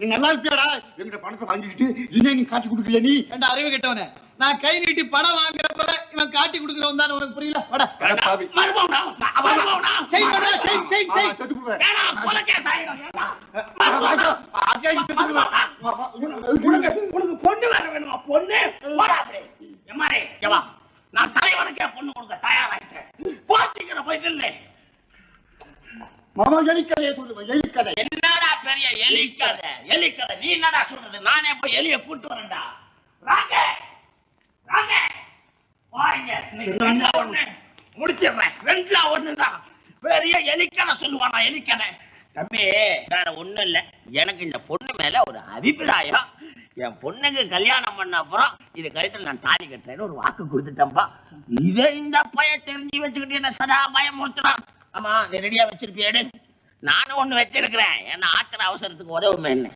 நீ நல்லா இருப்பியாடா எங்கிட்ட பணத்தை வாங்கிக்கிட்டு இன்னும் நீ காட்டி கொடுக்கல நீ ஏண்டா அறிவு கெட்டவனே நான் கை நீட்டி பணம் வாங்குறப்ப இவன் காட்டி கொடுக்கறவன் தான் உனக்கு புரியல வாடா பாவி. மருமகனா. செய் வாடா, செய் செத்து அஜய், உனக்கு உனக்கு பொண்ணு வேற வேணுமா பொண்ணு போடா அப்படி எம்மாடி இங்க வா நான் தலைவனுக்கே பொண்ணு கொடுக்க தயாராயிட்டேன் போச்சுக்கிற போயிட்டு இல்லை மாமா எலிக்கதையை சொல்லுவேன் எலிக்கதை என்னடா பெரிய எலிக்கதை. எலிக்கதை. நீ என்னடா சொல்றது? நானே போய் எலிய கூட்டு வரேன்டா. வாங்க. ரெண்டுல ஒண்ணு. முடிச்சிடுறேன். ரெண்டுல ஒண்ணுதான். பெரிய எலிக்கதை சொல்லுவானா எலிக்கதை? தம்பி வேற ஒண்ணும் இல்ல. எனக்கு இந்த பொண்ணு மேல ஒரு அபிப்பிராயம். என் பொண்ணுக்கு கல்யாணம் பண்ண அப்புறம் இது கழுத்துல நான் தாலி கட்டுறேன்னு ஒரு வாக்கு கொடுத்துட்டேன்பா. இதை இந்த பையன் தெரிஞ்சு வச்சுக்கிட்டு என்ன சதா பயமுறுத்துறான். ஆமா ரெடியா வச்சிருப்பியேடு நானும் ஒண்ணு வச்சிருக்கிறேன். என்ன ஆத்திர அவசரத்துக்கு உதவுமே என்ன